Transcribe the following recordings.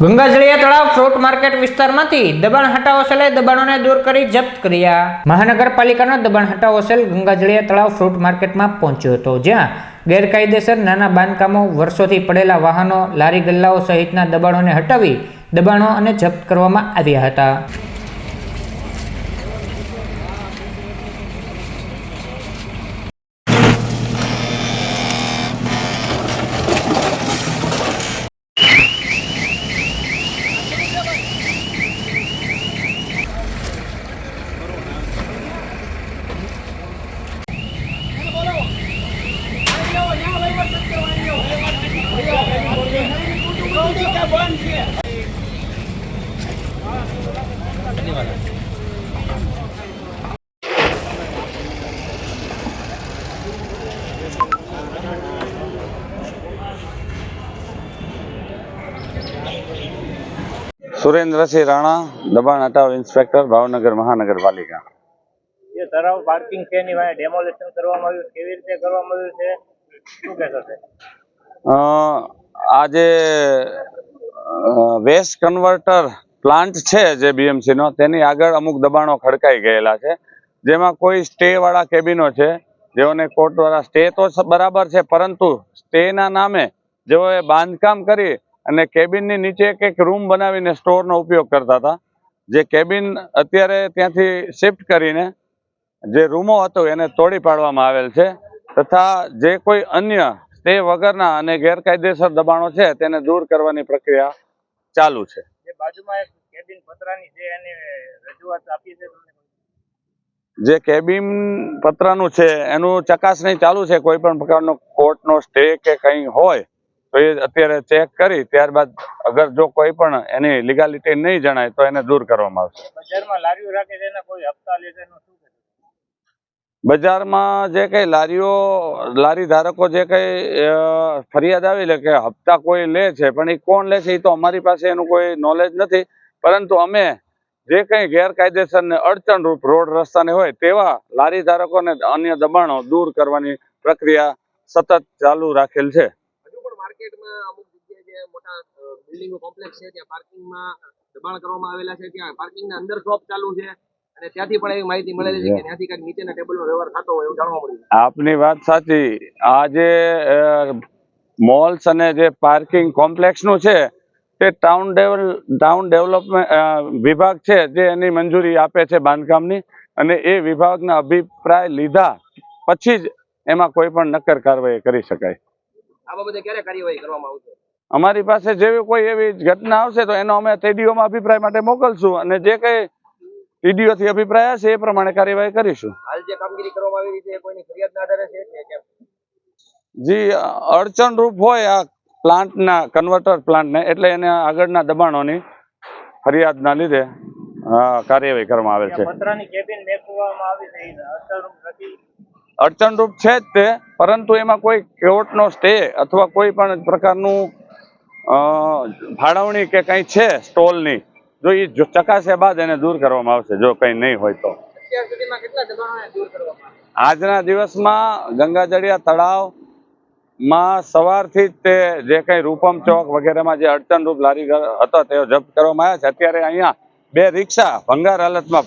ગંગાજળિયા તળાવ fruit market વિસ્તારમાંથી દબાણ હટાવો સેલે દબાણોને દૂર કરી જપ્ત કર્યા. મહાનગરપાલિકાનો દબાણ હટાવો સેલ ગંગાજળિયા તળાવ ફ્રૂટ માર્કેટમાં પહોંચ્યો હતો, જ્યાં ગેરકાયદેસર નાના બાંધકામો વર્ષોથી પડેલા વાહનો, લારી ગલ્લાઓ સહિતના દબાણોને હટાવી દબાણો અને જપ્ત કરવામાં આવ્યા હતા. સુરેન્દ્રસિંહ રાણા, દબાણ હટાવ ઇન્સ્પેક્ટર, ભાવનગર મહાનગરપાલિકા. જે તરાવ પાર્કિંગ છે એની વાય ડેમોલેશન કરવામાં આવ્યું કેવી રીતે કરવામાં આવ્યું છે? શું કહેશો તે અ, આજે વેસ્ટ કન્વર્ટર પ્લાન્ટ છે જે બીએમસીનો તેની આગળ અમુક દબાણો ખડકાઈ ગયેલા છે. જેમાં કોઈ સ્ટેવાળા કેબિનો છે જેઓને કોર્ટ દ્વારા સ્ટે તો બરાબર છે પરંતુ સ્ટેના નામે જેઓએ બાંધકામ કરી અને કેબિનની નીચે એક એક રૂમ બનાવીને સ્ટોરનો ઉપયોગ કરતા હતા જે કેબિન અત્યારે ત્યાંથી શિફ્ટ કરીને જે રૂમો હતો એને તોડી પાડવામાં આવેલ છે તથા જે કોઈ અન્ય સ્ટે વગરના અને ગેરકાયદેસર દબાણો છે તેને દૂર કરવાની પ્રક્રિયા ચાલુ છે. જે કેબિન પતરાની છે એની ચકાસણી ચાલુ છે કોઈ પણ પ્રકારનો કોર્ટનો સ્ટે કે કંઈ હોય તો એ અત્યારે ચેક કરી ત્યારબાદ અગર જો કોઈ પણ એની લીગાલિટી નહીં જણાય તો એને દૂર કરવામાં આવશે. બજારમાં લારીઓ રાખે છે કોઈ હપ્તા લે છે બજારમાં જે કંઈ લારીઓ, લારી ધારકો જે કંઈ ફરિયાદ આવી લે કે હપ્તા કોઈ લે છે, પણ એ કોણ લે છે એ તો અમારી પાસે એનું કોઈ નોલેજ નથી. પરંતુ અમે જે કંઈ ગેરકાયદેસર ને અડચણરૂપ રોડ રસ્તાને હોય તેવા લારી ધારકોને અન્ય દબાણો દૂર કરવાની પ્રક્રિયા સતત ચાલુ રાખેલ છે. મોટા કોમ્પ્લેક્સ છે, ત્યાં પાર્કિંગમાં દબાણ કરવામાં આવેલા છે, ત્યાં પાર્કિંગના અંદર શોપ ચાલુ છે. અને ત્યાંથી પણ એવી માહિતી મળેલી છે કે ત્યાંથી કંઈક નીચેના ટેબલનો વ્યવહાર થતો હોય એવું જાણવા મળ્યું આપની વાત સાચી. આ જે મોલ્સ અને જે પાર્કિંગ કોમ્પ્લેક્સનું છે તે ટાઉન ડેવલ ટાઉન ડેવલપમેન્ટ વિભાગ છે જે એની મંજૂરી આપે છે બાંધકામની અને એ વિભાગના અભિપ્રાય લીધા પછી જ એમાં કોઈ પણ નક્કર કાર્યવાહી કરી શકાય. આ બાબતે ક્યારે કાર્યવાહી કરવામાં આવશે? અમારી પાસે જેવી કોઈ એવી ઘટના આવશે તો એનો અમે તેડીઓમાં અભિપ્રાય માટે મોકલશું અને જે કંઈ ટીડીઓથી અભિપ્રાય છે એ પ્રમાણે કાર્યવાહી કરીશું. હાલ જે કામગીરી કરવામાં આવી રહી છે એ કોઈની ફરિયાદના આધારે છે કે જી અડચણરૂપ હોય આ પ્લાન્ટના કન્વર્ટર પ્લાન્ટને એટલે એને આગળના દબાણોની ફરિયાદના લીધે કાર્યવાહી કરવામાં આવેલ છે. પતરાની કેબિન મેકવામાં આવી છે અસરરૂપ નથી? અડચણરૂપ છે જ તે પરંતુ એમાં કોઈ કોર્ટનો સ્ટે અથવા કોઈ પણ પ્રકારનું ફાળવણી કે કંઈ છે સ્ટોલની જો એ જો ચકાસ્યા બાદ એને દૂર કરવામાં આવશે જો કંઈ નહીં હોય તો. આજના દિવસમાં ગંગાજળિયા તળાવમાં સવારથી જ તે જે કંઈ રૂપમ ચોક વગેરેમાં જે અડચણરૂપ લારી હતો તે જપ્ત કરવામાં આવ્યા છે. અત્યારે અહીંયા બે રિક્ષા ભંગાર હાલતમાં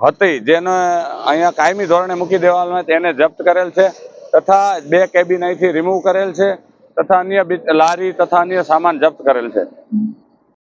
હતી જેને અહીંયા કાયમી ધોરણે મૂકી દેવામાં તેને જપ્ત કરેલ છે તથા બે કેબિન અહીંથી રિમૂવ કરેલ છે તથા અન્ય લારી તથા અન્ય સામાન જપ્ત કરેલ છે.